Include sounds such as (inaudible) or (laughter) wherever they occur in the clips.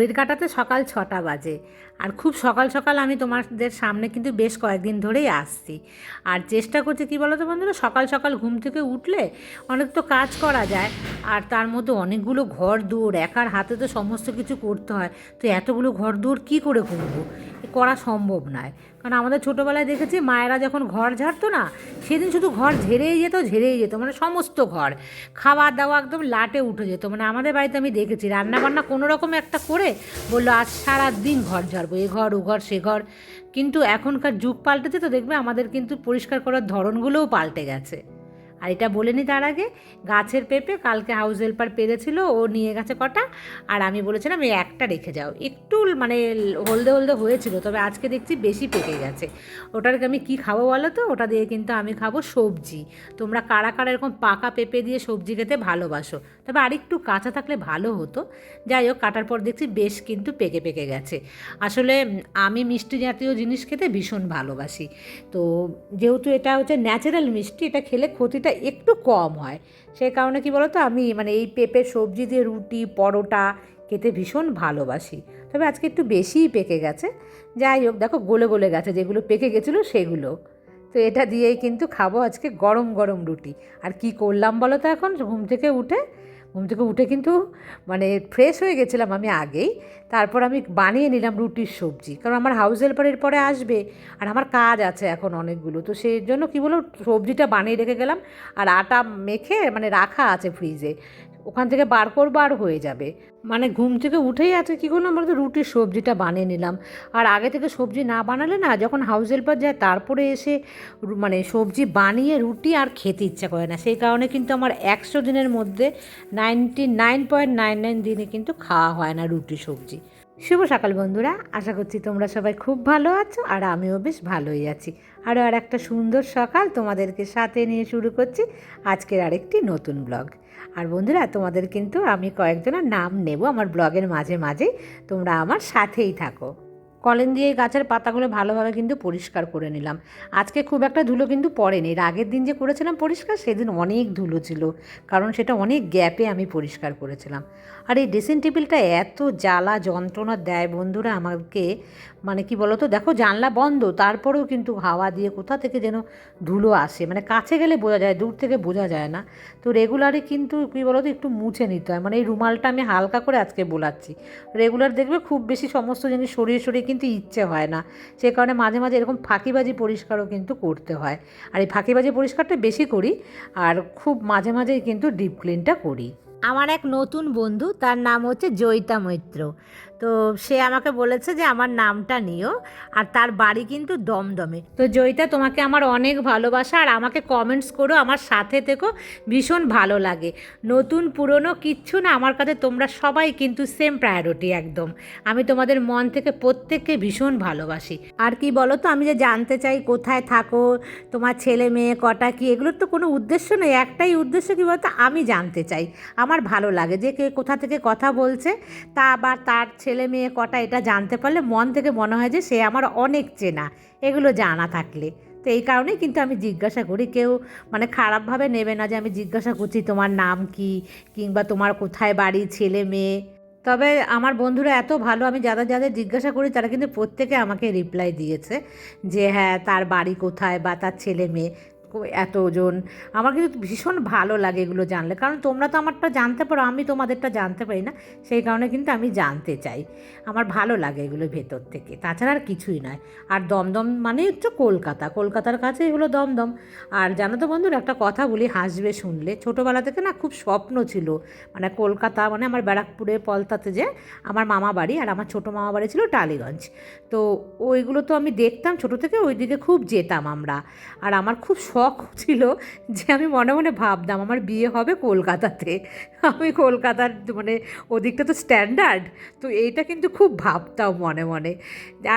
ঘড়ির কাটাতে সকাল ছটা বাজে। আর খুব সকাল সকাল আমি তোমাদের সামনে কিন্তু বেশ কয়েকদিন ধরেই আসছি। আর চেষ্টা করছি, কী বলো তো বন্ধুরা, সকাল সকাল ঘুম থেকে উঠলে অনেক তো কাজ করা যায়। আর তার মধ্যে অনেকগুলো ঘর দৌড় একার হাতে তো সমস্ত কিছু করতে হয়। তো এতগুলো ঘর দৌড় কী করে করব করা সম্ভব নয়। কারণ আমাদের ছোটোবেলায় দেখেছি মায়েরা যখন ঘর ঝাড়তো না, সেদিন শুধু ঘর ঝেড়েই যেত ঝেড়েই যেত মানে সমস্ত ঘর। খাবার দাওয়া একদম লাটে উঠে যেত মানে আমাদের বাড়িতে আমি দেখেছি, রান্নাবান্না কোনো রকম একটা করে বলল, আজ সারা দিন ঘর ঝাড়বো, এ ঘর, ও ঘর, সে ঘর। কিন্তু এখনকার যুগ পাল্টেছে তো দেখবে আমাদের কিন্তু পরিষ্কার করার ধরনগুলোও পাল্টে গেছে। আর এটা বলে নি তার আগে, গাছের পেঁপে কালকে হাউস হেল্পার পেরেছিল, ও নিয়ে গেছে কটা। আর আমি বলেছিলাম, এই একটা রেখে যাও। একটু মানে হলদে হলদে হয়েছিল, তবে আজকে দেখছি বেশি পেকে গেছে। ওটাকে আমি কি খাব বলো তো? ওটা দিয়ে কিন্তু আমি খাব সবজি। তোমরা কারা কারা এরকম পাকা পেঁপে দিয়ে সবজি খেতে ভালোবাসো? তবে আরেকটু কাঁচা থাকলে ভালো হতো। যাই হোক, কাটার পর দেখছি বেশ কিন্তু পেকে পেকে গেছে। আসলে আমি মিষ্টি জাতীয় জিনিস খেতে ভীষণ ভালোবাসি। তো যেহেতু এটা হচ্ছে ন্যাচারাল মিষ্টি, এটা খেলে ক্ষতিটা একটু কম হয়। সেই কারণে কি বলতো, আমি মানে এই পেঁপে সবজি দিয়ে রুটি, পরোটা খেতে ভীষণ ভালোবাসি। তবে আজকে একটু বেশিই পেকে গেছে। যাই হোক, দেখো গলে গলে গেছে, যেগুলো পেকে গেছিল সেগুলো। তো এটা দিয়েই কিন্তু খাব আজকে গরম গরম রুটি। আর কি করলাম বলো তো এখন, ঘুম থেকে উঠে ঘুম থেকে উঠে কিন্তু মানে ফ্রেশ হয়ে গেছিলাম আমি আগেই। তারপর আমি বানিয়ে নিলাম রুটির সবজি। কারণ আমার হাউস হেল্পারের পরে আসবে আর আমার কাজ আছে এখন অনেকগুলো। তো সেই জন্য কী বলো, সবজিটা বানিয়ে রেখে গেলাম আর আটা মেখে মানে রাখা আছে ফ্রিজে ওখান থেকে বার করব আর হয়ে যাবে। মানে ঘুম থেকে উঠেই আছে কী করলাম? বলতো রুটির সবজিটা বানিয়ে নিলাম। আর আগে থেকে সবজি না বানালে না যখন হাউস হেল্পার যায় তারপরে এসে মানে সবজি বানিয়ে রুটি আর খেতে ইচ্ছা করে না। সেই কারণে কিন্তু আমার একশো দিনের মধ্যে ninety nine point nine nine দিনে কিন্তু খাওয়া হয় না রুটি সবজি। শুভ সকাল বন্ধুরা। আশা করছি তোমরা সবাই খুব ভালো আছো আর আমিও বেশ ভালোই আছি। আরও আর একটা সুন্দর সকাল তোমাদেরকে সাথে নিয়ে শুরু করছি আজকের আরেকটি নতুন ব্লগ আর বন্ধুরা, তোমাদের কিন্তু আমি কয়েকজনের নাম নেব আমার ব্লগের মাঝে মাঝে। তোমরা আমার সাথেই থাকো। কলেন দিয়ে গাছের পাতাগুলো ভালোভাবে কিন্তু পরিষ্কার করে নিলাম। আজকে খুব একটা ধুলো কিন্তু পড়েনি। এর আগের দিন যে করেছিলাম পরিষ্কার, সেদিন অনেক ধুলো ছিল। কারণ সেটা অনেক গ্যাপে আমি পরিষ্কার করেছিলাম। আর এই ড্রেসিং টেবিলটা এত জ্বালা যন্ত্রণা দেয় বন্ধুরা আমাকে। মানে কি বলতো? দেখো জানলা বন্ধ, তারপরেও কিন্তু হাওয়া দিয়ে কোথা থেকে যেন ধুলো আসে। মানে কাছে গেলে বোঝা যায়, দূর থেকে বোঝা যায় না। তো রেগুলারই কিন্তু কী বলতো? একটু মুছে নিতে হয়। মানে এই রুমালটা আমি হালকা করে আজকে বোলাচ্ছি। রেগুলার দেখবে খুব বেশি সমস্ত জিনিস সরিয়ে সরিয়ে কিন্তু ইচ্ছে হয় না। সে কারণে মাঝে মাঝে এরকম ফাঁকিবাজি পরিষ্কারও কিন্তু করতে হয়। আর এই ফাঁকিবাজি পরিষ্কারটা বেশি করি আর খুব মাঝে মাঝেই কিন্তু ডিপ ক্লিনটা করি। আমার এক নতুন বন্ধু তার নাম হচ্ছে জয়িতা মৈত্র। তো সে আমাকে বলেছে যে আমার নামটা নিও, আর তার বাড়ি কিন্তু দমদমে। তো জয়িতা, তোমাকে আমার অনেক ভালোবাসা, আর আমাকে কমেন্টস করো, আমার সাথে থেকো, ভীষণ ভালো লাগে। নতুন, পুরনো, কিচ্ছু না, আমার কাছে তোমরা সবাই কিন্তু সেম প্রায়োরিটি একদম। আমি তোমাদের মন থেকে প্রত্যেককে ভীষণ ভালোবাসি। আর কি বলো তো আমি যে জানতে চাই কোথায় থাকো, তোমার ছেলে মেয়ে কটা কি, এগুলোর তো কোনো উদ্দেশ্য নেই। একটাই উদ্দেশ্য কী বলতো, আমি জানতে চাই। আমার ভালো লাগে যে কে কোথা থেকে কথা বলছে, তা আবার তার ছেলে মেয়ে কটা এটা জানতে পারলে মন থেকে মনে হয় যে সে আমার অনেক চেনা, এগুলো জানা থাকলে। তো এই কারণেই কিন্তু আমি জিজ্ঞাসা করি, কেউ মানে খারাপভাবে নেবে না যে আমি জিজ্ঞাসা করছি তোমার নাম কি কিংবা তোমার কোথায় বাড়ি, ছেলে মেয়ে। তবে আমার বন্ধুরা এত ভালো, আমি যাদের যাদের জিজ্ঞাসা করি তারা কিন্তু প্রত্যেকে আমাকে রিপ্লাই দিয়েছে যে হ্যাঁ তার বাড়ি কোথায় বা তার ছেলে মেয়ে। কো- এতজন আমার কিন্তু ভীষণ ভালো লাগে এগুলো জানলে। কারণ তোমরা তো আমারটা জানতে পারো, আমি তোমাদেরটা জানতে পারি না। সেই কারণে কিন্তু আমি জানতে চাই। আমার ভালো লাগে এগুলো ভেতর থেকে। তাছাড়া আর কিছুই নয়। আর দমদম মানে হচ্ছে কলকাতা। কলকাতার কাছে এগুলো দমদম। আর জানো তো বন্ধুরা, একটা কথা বলি, হাসবে শুনলে। ছোটোবেলা থেকে না খুব স্বপ্ন ছিল। মানে কলকাতা মানে আমার ব্যারাকপুরে পলতাতে যে আমার মামা বাড়ি আর আমার ছোটো মামা বাড়ি ছিল টালিগঞ্জ। তো ওইগুলো তো আমি দেখতাম। ছোটো থেকে ওইদিকে খুব যেতাম আমরা। আর আমার খুব শখ ছিল যে আমি মনে মনে ভাবতাম আমার বিয়ে হবে কলকাতাতে। আমি কলকাতার মানে ওদিকটা তো স্ট্যান্ডার্ড তো এইটা কিন্তু খুব ভাবতাম মনে মনে।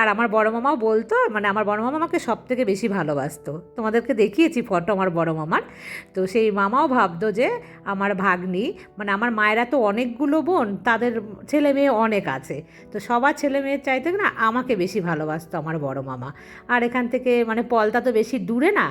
আর আমার বড় মামাও বলতো মানে আমার বড় মামা আমাকে সব থেকে বেশি ভালোবাসতো। তোমাদেরকে দেখিয়েছি ফটো আমার বড় মামার। তো সেই মামাও ভাবতো যে আমার ভাগ্নি মানে আমার মায়েরা তো অনেকগুলো বোন, তাদের ছেলে মেয়ে অনেক আছে। তো সবার ছেলে মেয়ের চাইতে না আমাকে বেশি ভালোবাসতো আমার বড় মামা। আর এখান থেকে মানে পলতা তো বেশি দূরে না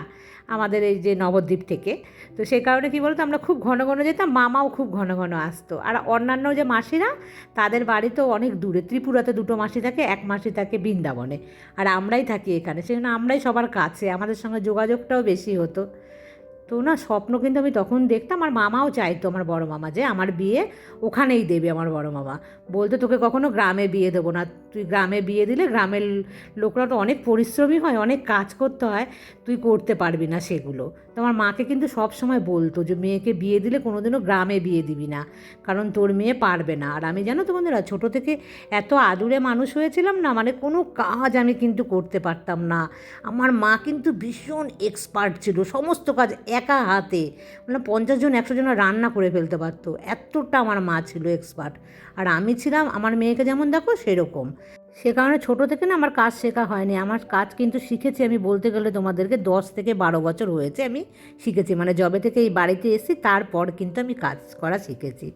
আমার আমাদের এই যে নবদ্বীপ থেকে। তো সেই কারণে কী বলতো, আমরা খুব ঘন ঘন যেতাম, মামাও খুব ঘন ঘন আসতো। আর অন্যান্য যে মাসিরা, তাদের বাড়ি তো অনেক দূরে। ত্রিপুরাতে দুটো মাসি থাকে, এক মাসি থাকে বৃন্দাবনে। আর আমরাই থাকি এখানে। সেজন্য আমরাই সবার কাছে। আমাদের সঙ্গে যোগাযোগটাও বেশি হতো। তো না, স্বপ্ন কিন্তু আমি তখন দেখতাম, আর মামাও চাইতো আমার বড় মামা যে আমার বিয়ে ওখানেই দেবে আমার বড় মামা। বলতো, তোকে কখনো গ্রামে বিয়ে দেবো না। তুই গ্রামে বিয়ে দিলে গ্রামের লোকরা তো অনেক পরিশ্রমী হয়, অনেক কাজ করতে হয়, তুই করতে পারবি না সেগুলো। তো আমার মাকে কিন্তু সব সময় বলতো যে, মেয়েকে বিয়ে দিলে কোনোদিনও গ্রামে বিয়ে দিবি না, কারণ তোর মেয়ে পারবে না। আর আমি, জানো তো বন্ধুরা, ছোটো থেকে এত আদুরে মানুষ হয়েছিলাম না মানে কোনো কাজ আমি কিন্তু করতে পারতাম না। আমার মা কিন্তু ভীষণ এক্সপার্ট ছিল, সমস্ত কাজ একা হাতে। মানে পঞ্চাশ জন, একশো জন রান্না করে ফেলতে পারতো। এতটা আমার মা ছিল এক্সপার্ট আর আমি ছিলাম, আমার মেয়েকে যেমন দেখো সেরকম। সে কারণে ছোটো থেকে না আমার কাজ শেখা হয়নি। আমার কাজ কিন্তু শিখেছি আমি বলতে গেলে তোমাদেরকে দশ থেকে বারো বছর হয়েছে আমি শিখেছি। মানে জবে থেকে এই বাড়িতে এসেছি তারপর কিন্তু আমি কাজ করা শিখেছি।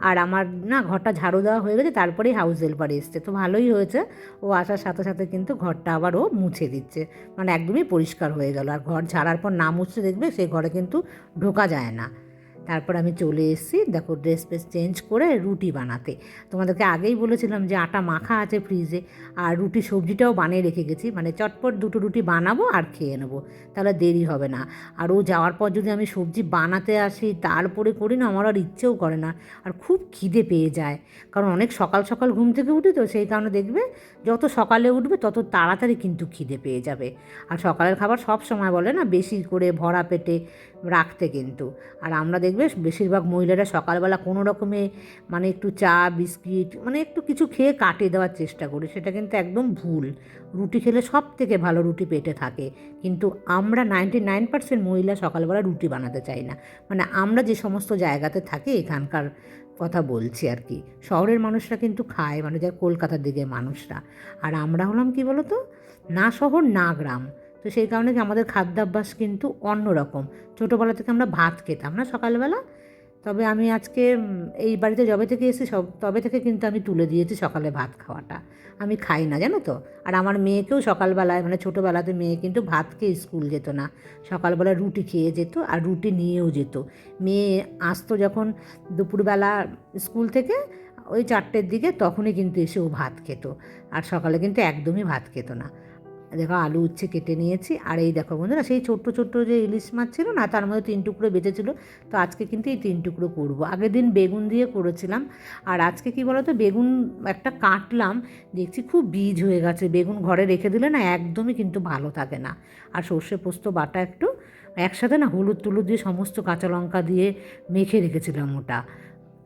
আর আমার না ঘরটা ঝাড়ু দেওয়া হয়ে গেছে, তারপরেই হাউস হেল্পার এসছে। তো ভালোই হয়েছে। ও আসার সাথে সাথে কিন্তু ঘরটা আবার ও মুছে দিচ্ছে। মানে একদমই পরিষ্কার হয়ে গেল। আর ঘর ঝাড়ার পর না মুছতে দেখবে সেই ঘরে কিন্তু ঢোকা যায় না। তারপর আমি চলে এসেছি, দেখো ড্রেস ফ্রেস চেঞ্জ করে রুটি বানাতে। তোমাদেরকে আগেই বলেছিলাম যে আটা মাখা আছে ফ্রিজে আর রুটি সবজিটাও বানিয়ে রেখে গেছি মানে চটপট দুটো রুটি বানাবো আর খেয়ে নেব, তাহলে দেরি হবে না। আর ও যাওয়ার পর যদি আমি সবজি বানাতে আসি, তারপরে করি না, আমার আর ইচ্ছেও করে না, আর খুব খিদে পেয়ে যায়। কারণ অনেক সকাল সকাল ঘুম থেকে উঠি তো, সেই কারণে দেখবে যত সকালে উঠবে, তত তাড়াতাড়ি কিন্তু খিদে পেয়ে যাবে। আর সকালের খাবার সব সময় বলে না, বেশি করে ভরা পেটে রাখতে কিন্তু। আর আমরা দেখবে বেশিরভাগ মহিলারা সকালবেলা কোনো রকমে মানে একটু চা, বিস্কিট মানে একটু কিছু খেয়ে কাটিয়ে দেওয়ার চেষ্টা করি, সেটা কিন্তু একদম ভুল। রুটি খেলে সব থেকে ভালো রুটি পেটে থাকে। কিন্তু আমরা নাইনটি নাইন পার্সেন্ট মহিলা সকালবেলা রুটি বানাতে চাই না। মানে আমরা যে সমস্ত জায়গাতে থাকি, এখানকার কথা বলছি আর কি, শহরের মানুষরা কিন্তু খায় মানে যার কলকাতার দিকে মানুষরা। আর আমরা হলাম কি বলো তো না শহর, না গ্রাম। তো সেই কারণে আমাদের খাদ্যাভ্যাস কিন্তু অন্যরকম। ছোটোবেলা থেকে আমরা ভাত খেতাম না সকালবেলা? তবে আমি আজকে এই বাড়িতে যবে থেকে এসে সব, তবে থেকে কিন্তু আমি তুলে দিয়েছি সকালে ভাত খাওয়াটা। আমি খাই না, জানো তো? আর আমার মেয়েকেও সকালবেলায় মানে ছোটোবেলাতে মেয়ে কিন্তু ভাত খেয়ে স্কুল যেত না। সকালবেলা রুটি খেয়ে যেত আর রুটি নিয়েও যেত। মেয়ে আসতো যখন দুপুরবেলা স্কুল থেকে, ওই চারটের দিকে তখনই কিন্তু এসে ও ভাত খেত। আর সকালে কিন্তু একদমই ভাত খেত না। দেখো আলু উচ্ছে কেটে নিয়েছি, আর এই দেখো বন্ধুরা সেই ছোট্ট ছোট্ট যে ইলিশ মাছ ছিল না, তার মধ্যে তিন টুকরো বেঁচেছিল। তো আজকে কিন্তু এই তিন টুকরো করব। আগের দিন বেগুন দিয়ে করেছিলাম, আর আজকে কি বলতো, বেগুন একটা কাটলাম, দেখছি খুব বীজ হয়ে গেছে, বেগুন ঘরে রেখে দিলে না একদমই কিন্তু ভালো থাকে না। আর সর্ষে পোস্ত বাটা একটু, একসাথে না হলুদ টুলুদ দিয়ে সমস্ত কাঁচা লঙ্কা দিয়ে মেখে রেখেছিলাম ওটা।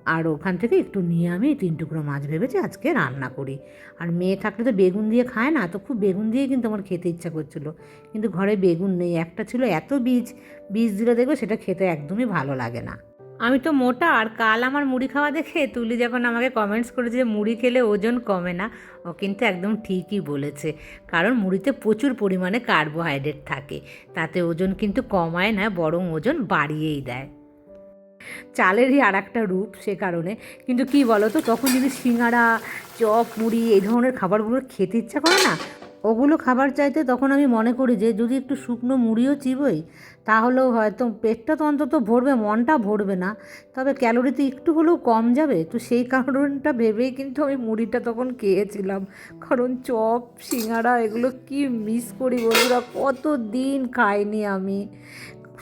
আর ওখান থেকে একটু নিয়ে আমি তিন টুকরো মাছ ভেবেছি আজকে রান্না করি। আর মেয়ে থাকলে তো বেগুন দিয়ে খায় না, তো খুব বেগুন দিয়ে কিন্তু আমার খেতে ইচ্ছা করছিল। কিন্তু ঘরে বেগুন নেই, একটা ছিল এত বীজ বীজ দিলে দেখবে সেটা খেতে একদমই ভালো লাগে না। আমি তো মোটা, আর কাল আমার মুড়ি খাওয়া দেখে তুলি যখন আমাকে কমেন্টস করেছে যে মুড়ি খেলে ওজন কমে না, ও কিন্তু একদম ঠিকই বলেছে। কারণ মুড়িতে প্রচুর পরিমাণে কার্বোহাইড্রেট থাকে, তাতে ওজন কিন্তু কমায় না, বরং ওজন বাড়িয়েই দেয়। চালেরই আর একটা রূপ সে কারণে। কিন্তু কি বলো তো তখন যদি সিঙ্গারা, চপ, মুড়ি এই ধরনের খাবারগুলো খেতে ইচ্ছা করে না, ওগুলো খাবার চাইতে তখন আমি মনে করি যে, যদি একটু শুকনো মুড়িও চিবোই, তাহলেও হয়তো পেটটা তো অন্তত ভরবে, মনটা ভরবে না। তবে ক্যালোরিতে একটু হলেও কম যাবে। তো সেই কারণটা ভেবেই কিন্তু আমি মুড়িটা তখন খেয়েছিলাম। কারণ চপ, সিঙ্গারা এগুলো কি মিস করি বন্ধুরা কত দিন খাইনি আমি।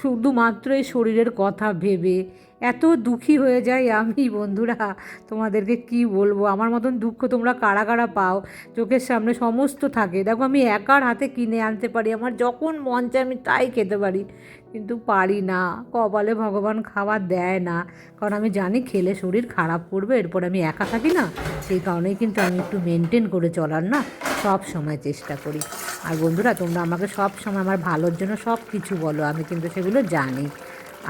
শুধুমাত্র এই শরীরের কথা ভেবে। এত দুঃখী হয়ে যাই আমি, বন্ধুরা। তোমাদেরকে কি বলব? আমার মতন দুঃখ তোমরা কারা কারা পাও? চোখের সামনে সমস্ত থাকে। দেখো, আমি একার হাতে কিনে আনতে পারি। আমার যখন মন চায়, আমি তাই খেতে পারি। কিন্তু পারি না। কপালে ভগবান খাবার দেয় না। কারণ আমি জানি খেলে শরীর খারাপ করবে। এরপর আমি একা থাকি না। সেই কারণেই কিন্তু আমি একটু মেনটেন করে চলার না সব সময় চেষ্টা করি। আর বন্ধুরা, তোমরা আমাকে সব সময় আমার ভালোর জন্য সব কিছু বলো। আমি কিন্তু সেগুলো জানি।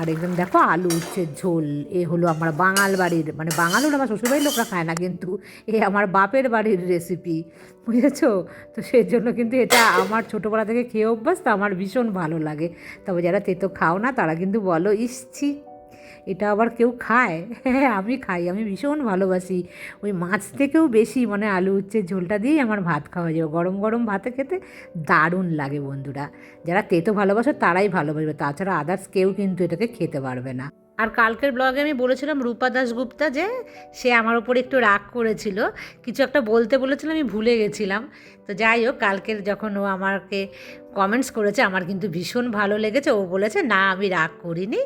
আর একদম দেখো আলু উচ্ছে, ঝোল, এ হলো আমার বাঙাল বাড়ির মানে বাঙাল হলো আমার শ্বশুরবাড়ির লোকরা খায় না কিন্তু এ আমার বাপের বাড়ির রেসিপি বুঝেছ? তো সেই জন্য কিন্তু এটা আমার ছোটোবেলা থেকে খেয়ে অভ্যাস, তো আমার ভীষণ ভালো লাগে। তবে যারা তেতো খাও না, তারা কিন্তু বলো, ইস এটা আবার কেউ খায়? হ্যাঁ (laughs) আমি খাই, আমি ভীষণ ভালোবাসি। ওই মাছ থেকেও বেশি মানে আলু উচ্ছের ঝোলটা দিয়েই আমার ভাত খাওয়া যাবে গরম গরম ভাতে খেতে দারুণ লাগে বন্ধুরা। যারা তেতো ভালোবাসে তারাই ভালোবাসবে, তাছাড়া আদার্স কেউ কিন্তু এটাকে খেতে পারবে না। আর কালকের ব্লগে আমি বলেছিলাম রূপা দাসগুপ্তা যে, সে আমার ওপরে একটু রাগ করেছিল। কিছু একটা বলতে বলেছিল, আমি ভুলে গেছিলাম। তো যাই হোক, কালকের যখন ও আমাকে কমেন্টস করেছে, আমার কিন্তু ভীষণ ভালো লেগেছে। ও বলেছে, না, আমি রাগ করিনি।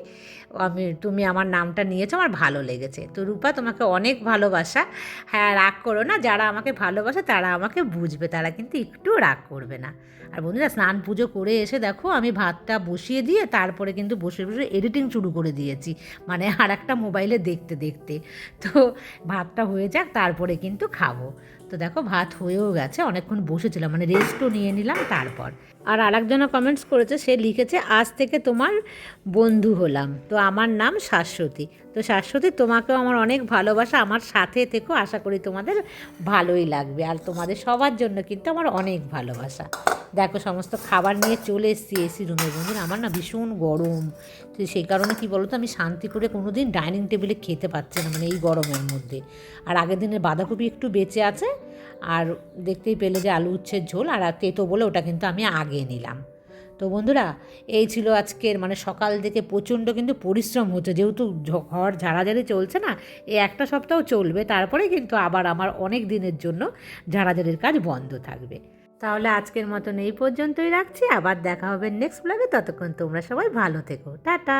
আমি, তুমি আমার নামটা নিয়েছো, আমার ভালো লেগেছে। তো রূপা, তোমাকে অনেক ভালোবাসা। হ্যাঁ রাগ করো না। যারা আমাকে ভালোবাসে, তারা আমাকে বুঝবে। তারা কিন্তু একটু রাগ করবে না। আর বন্ধুরা, স্নান পুজো করে এসে দেখো, আমি ভাতটা বসিয়ে দিয়ে তারপরে কিন্তু বসে বসে এডিটিং শুরু করে দিয়েছি। মানে আর একটা মোবাইলে দেখতে দেখতে। তো ভাতটা হয়ে যাক, তারপরে কিন্তু খাব। তো দেখো, ভাত হয়েও গেছে, অনেকক্ষণ বসেছিলাম মানে রেস্টও নিয়ে নিলাম, তারপর। আর আরেকজনা কমেন্টস করেছে, সে লিখেছে, আজ থেকে তোমার বন্ধু হলাম। তো আমার নাম শাশ্বতী। তো শাশ্বতী, তোমাকেও আমার অনেক ভালোবাসা, আমার সাথে থেকেও আশা করি তোমাদের ভালোই লাগবে। আর তোমাদের সবার জন্য কিন্তু আমার অনেক ভালোবাসা। দেখো, সমস্ত খাবার নিয়ে চলে এসেছি এসি রুমে বন্ধুরা, আমার না ভীষণ গরম। তো সেই কারণে কি বলতো, আমি শান্তি করে কোনো দিন ডাইনিং টেবিলে খেতে পাচ্ছি না মানে এই গরমের মধ্যে। আর আগের দিনের বাঁধাকপি একটু বেঁচে আছে, আর দেখতেই পেলে যে আলু উচ্ছের ঝোল, আর তেতো বলে ওটা কিন্তু আমি আগে নিলাম। তো বন্ধুরা, এই ছিল আজকের মানে সকাল থেকে প্রচণ্ড কিন্তু পরিশ্রম হচ্ছে। যেহেতু ঘর ঝাড়াঝাড়ি চলছে না এই একটা সপ্তাহ চলবে তারপরে কিন্তু আবার আমার অনেক দিনের জন্য ঝাড়াঝাড়ির কাজ বন্ধ থাকবে। তাহলে আজকের মতন এই পর্যন্তই রাখছি। আবার দেখা হবে নেক্সট ব্লগে ততক্ষণ তোমরা সবাই ভালো থেকো। টাটা!